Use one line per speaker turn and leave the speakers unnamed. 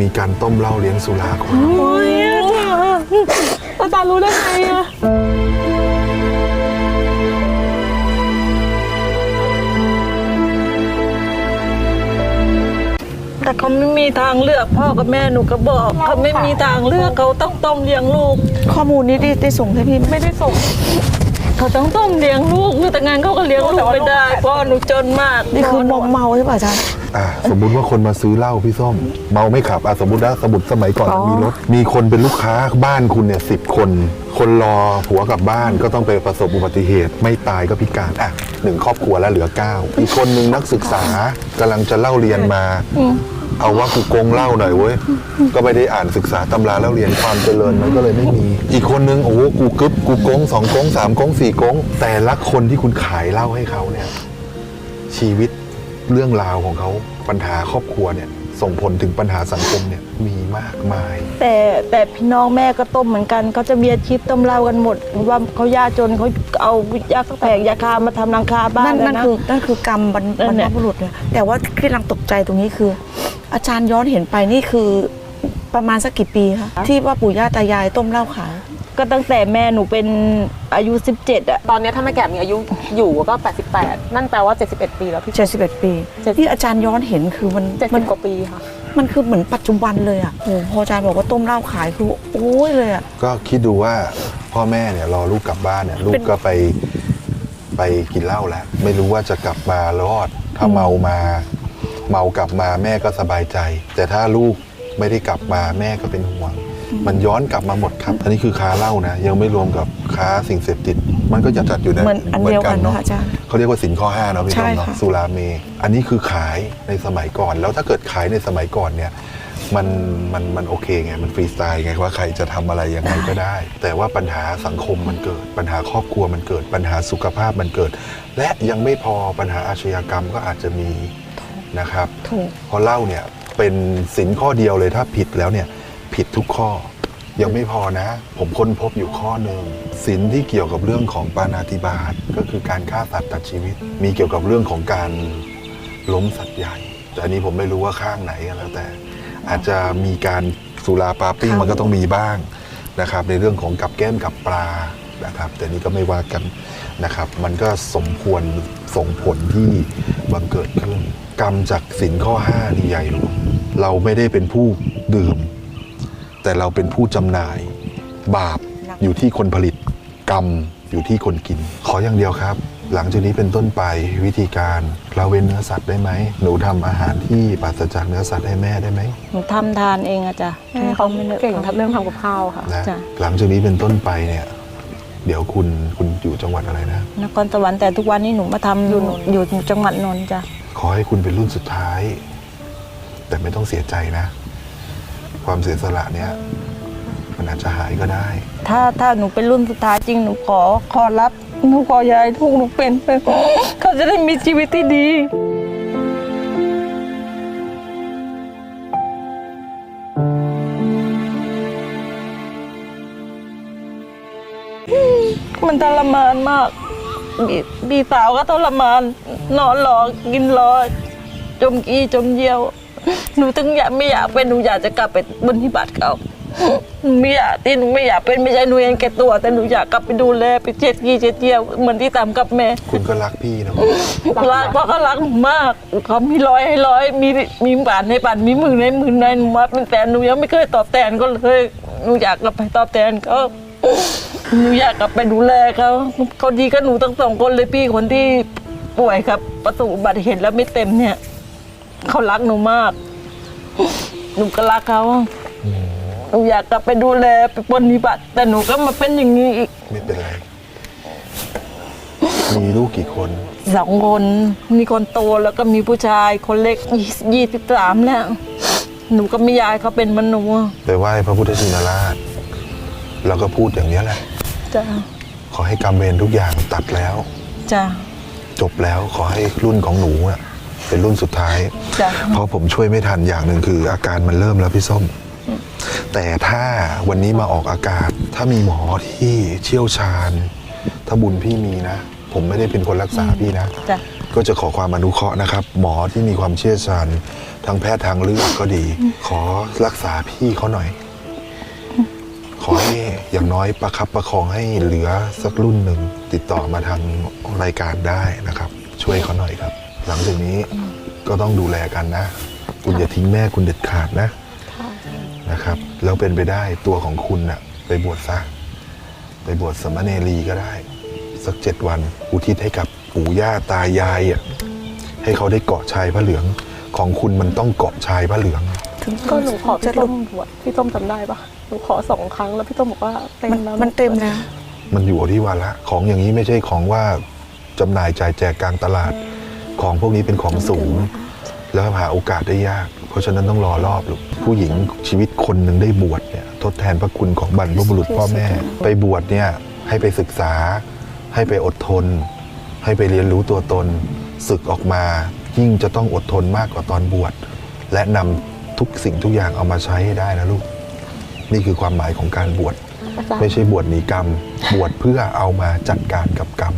มีการต้มเหล้าเลี้ยงสุราคน
โอ้ยอาจารย์รู้ได้ไงอะ
แต่เขาไม่มีทางเลือกพ่อกับแม่หนูก็บอกเขาไม่มีทางเลือกเขาต้องต้มเลี้ยงลูก
ข้อมูลนี้ได้ได้ส่งให้พี่ไหมไม่ได้ส่ง
เขาต้องต้มเลี้ยงลูกแต่งานเขาก็เลี้ยงลูกไม่ได้เพ่อหนูจนมาก
นี่คือมอมเมาใช่ป่ะอาจารย์
อะสมมุติว่าคนมาซื้อเหล้าพี่ส้ม เมาไม่ขับอะสมมตินะสมุดสมัยก่อน
อ๋อ
มีรถ มีคนเป็นลูกค้าบ้านคุณเนี่ยสิบคน คนรอผัวกลับบ้านก็ต้องไปประสบอุบัติเหตุ ไม่ตายก็พิการอะหนึ่งครอบครัวแล้วเหลือเก้าอีกคนหนึ่งนักศึกษากำลังจะเล่าเรียนมา เอาว่ากูโกงเล่าหน่อยเว้ย ก็ไม่ได้อ่านศึกษาตำราแล้วเรียนความเจริญมันก็เลยไม่มี อีกคนนึงโอ้โหกูกึบกูโกงสองโกงสามโกงสี่โกงแต่ละคนที่คุณขายเหล้าให้เขาเนี่ย ชีวิตเรื่องราวของเขา ปัญหาครอบครัวเนี่ยส่งผลถึงปัญหาสังคมเนี่ยมีมากมาย
แต่แต่พี่น้องแม่ก็ต้มเหมือนกันเขาจะมีอาชีพต้มเหล้ากันหมด ว่าเขายากจนเขาเอายาแผงยาคามาทำรังคาบ้าน
นั่นนั่น
นะ
คือนั่นคือกรรมบรร
นั่
บร
น
ร
แห
พ
ละ
บุรุษเนี่ยแต่ว่าที่กำลังตกใจตรงนี้คือ อาจารย์ย้อนเห็นไปนี่คือประมาณสักกี่ปีคะที่ว่าปู่ย่าตายายต้มเหล้าขาย
ก็ตั้งแต่แม่หนูเป็นอายุ 17อะ
ตอนนี้ถ้าแม่แก่มีอายุอยู่ก็ 88 นั่นแปลว่า 71 ปีแล้วพี่
71 ปี
เจ็ด
ที่อาจารย์ย้อนเห็นคือมันมัน
70กว่าปีค่ะ
มันคือเหมือนปัจจุบันเลยอะโอ้โหพออาจารย์บอกว่าต้มเหล้าขายคือโอ้ยเลยอะ
ก็คิดดูว่าพ่อแม่เนี่ยรอลูกกลับบ้านเนี่ยลูกก็ไปไปกินเหล้าแล้วไม่รู้ว่าจะกลับมารอด ถ้าเมามา เมากลับมาแม่ก็สบายใจ แต่ถ้าลูกไม่ได้กลับมาแม่ก็เป็นห่วง มันย้อนกลับมาหมดครับ อันนี้คือค้าเหล้านะ ยังไม่รวมกับค้าสิ่งเสพติด มันก็จะจัดอยู่ใน
เหมือนอันเดียวกัน
เนาะ
นะคะอาจารย์
เขาเรียกว่าสินข้อ5เนาะพี่
ใช่
ต้อมเนาะ
ค่ะ
สุราเม อันนี้คือขายในสมัยก่อน แล้วถ้าเกิดขายในสมัยก่อนเนี่ยมันมันมันโอเคไง มันฟรีสไตล์ไงว่าใครจะทำอะไรยังไงก็ได้ แต่ว่าปัญหาสังคมมันเกิด ปัญหาครอบครัวมันเกิด ปัญหาสุขภาพมันเกิด และยังไม่พอปัญหาอาชญากรรมก็อาจจะมีนะครับ
ถูก
เพราะเหล้าเนี่ยเป็นสินข้อเดียวเลยถ้าผิดแล้วเนี่ย ผิดทุกข้อ ยังไม่พอนะ ผมค้นพบอยู่ข้อหนึ่งสินที่เกี่ยวกับเรื่องของปานาติบาตก็คือการฆ่าสัตว์ตัดชีวิต มีเกี่ยวกับเรื่องของการล้มสัตว์ใหญ่ แต่อันนี้ผมไม่รู้ว่าข้างไหนก็แล้วแต่ อาจจะมีการสุราปาร์ตี้มันก็ต้องมีบ้างนะครับ ในเรื่องของกับแก้มกับปลานะครับ แต่นี่ก็ไม่ว่ากันนะครับ มันก็สมควรส่งผลที่บังเกิดขึ้น กรรมจากสินข้อ5นี่ใหญ่หลวงเราไม่ได้เป็นผู้ดื่ม แต่เราเป็นผู้จำหน่าย บาปอยู่ที่คนผลิตกรรมอยู่ที่คนกิน ขออย่างเดียวครับ หลังจากนี้เป็นต้นไปวิธีการเราเว้นเนื้อสัตว์ได้ไหม หนูทำอาหารที่ปราศจากเนื้อสัตว์ให้แม่ได้ไหม
หนูทำทานเองอะจ้ะ
แม่เขา
ไม่ได้
เก่งทัดเรื่องทำกับข้าวค่ะ
นะ
จ้ะ
หลังจากนี้เป็นต้นไปเนี่ยเดี๋ยวคุณคุณอยู่จังหวัดอะไรนะ
นครสวรรค์แต่ทุกวันนี้หนูมาทำอยู่อยู่จังหวัดนนท์จ้ะ
ขอให้คุณเป็นรุ่นสุดท้าย แต่ไม่ต้องเสียใจนะ ความเสียสละเนี่ยมันอาจจะหายก็ได้
ถ้าถ้าหนูเป็นรุ่นสุดท้ายจริงหนูขอขอรับหนูขอยายทุกหนูเป็นไปเขาจะได้มีชีวิตที่ดี มันทรมานมากบีบีสาวก็ทรมาน นอนรอกินรอจมกี้จมเยี่ยว หนูถึงอยากไม่อยากเป็นหนูอยากจะกลับไปบนที่บาทเขาหนูไม่อยากที่หนูไม่อยากเป็นไม่ใช่หนูเองแก่ตัว แต่หนูอยากกลับไปดูแลไปเช็ดกี้เช็ดเยี่ยวเหมือนที่ทำกับแม่
คุณก็รักพี่นะ
รักเพราะเขารักหนูมากเขามีร้อยให้ร้อยมีมีบาทในบาทมีหมื่นในหมื่นในหนูมาเป็นแสนหนูยังไม่เคยตอบแทนก็เลยหนูอยากกลับไปตอบแทนเขาหนูอยากกลับไปดูแลเขาเขาดีกับหนูทั้งสองคนเลยพี่คนที่ป่วยครับประสบอุบัติเหตุแล้วไม่เต็มเนี่ย เขารักหนูมาก หนูก็รักเขาหนูอยากกลับไปดูแลไปปฏิบัติ แต่หนูก็มาเป็นอย่างนี้อีก
ไม่เป็นไร มีลูกกี่คน
สองคน มีคนโตแล้วก็มีผู้ชายคนเล็กยี่สิบสามแล้ว หนูก็ไม่ยายเขาเป็นมันหนู
ไปไหว้พระพุทธชินราช แล้วก็พูดอย่างนี้ยแหละ
จ้ะ
ขอให้กรรมเวรทุกอย่างตัดแล้ว
จ้ะ
จบแล้วขอให้รุ่นของหนูน่ะ เป็นรุ่นสุดท้าย
จ้ะ
เพราะผมช่วยไม่ทันอย่างหนึ่งคือ อาการมันเริ่มแล้วพี่ส้ม แต่ถ้าวันนี้มาออกอากาศ ถ้ามีหมอที่เชี่ยวชาญ ถ้าบุญพี่มีนะ ผมไม่ได้เป็นคนรักษาพี่นะ
จ้ะ
ก็จะขอความอนุเคราะห์นะครับ หมอที่มีความเชี่ยวชาญทางแพทย์ทางเลือกก็ดี ขอรักษาพี่เขาหน่อย ขอให้อย่างน้อยประคับประคองให้เหลือสักรุ่นหนึ่งติดต่อมาทางรายการได้นะครับ ช่วยเขาหน่อยครับ หลังจากนี้ก็ต้องดูแลกันนะ คุณอย่าทิ้งแม่คุณเด็ดขาดนะนะครับ แล้วเป็นไปได้ตัวของคุณน่ะไปบวชซะ ไปบวชสามเณรีก็ได้ สักเจ็ดวันอุทิศให้กับปู่ย่าตายายอะให้เขาได้เกาะชายพระเหลืองของคุณมันต้องเกาะชายพระเหลือง
ถึง
ก็หนูขอ
จะ
พี่
หลุ
ต้
ด
มบวชพี่ต้มจำได้ปะหนูขอสองครั้งแล้วพี่ต้มบอกว่าเต็ม
มัน
แล้ว
มันเต็มแล้ว
มันอยู่ที่วาระของอย่างนี้ไม่ใช่ของว่าจำหน่ายจ่ายแจกกลางตลาด ของพวกนี้เป็นของสูง แล้วหาโอกาสได้ยาก เพราะฉะนั้นต้องรอรอบลูกผู้หญิงชีวิตคนหนึ่งได้บวชเนี่ยทดแทนพระคุณของบรรพบุรุษพ่อแม่ ไปบวชเนี่ยให้ไปศึกษา ให้ไปอดทน ให้ไปเรียนรู้ตัวตนศึกออกมายิ่งจะต้องอดทนมากกว่าตอนบวชและนำทุกสิ่งทุกอย่างเอามาใช้ให้ได้นะลูก นี่คือความหมายของการบวช
อาจารย์
ไม่ใช่บวชหนีกรรม บวชเพื่อเอามาจัดการกับกรรม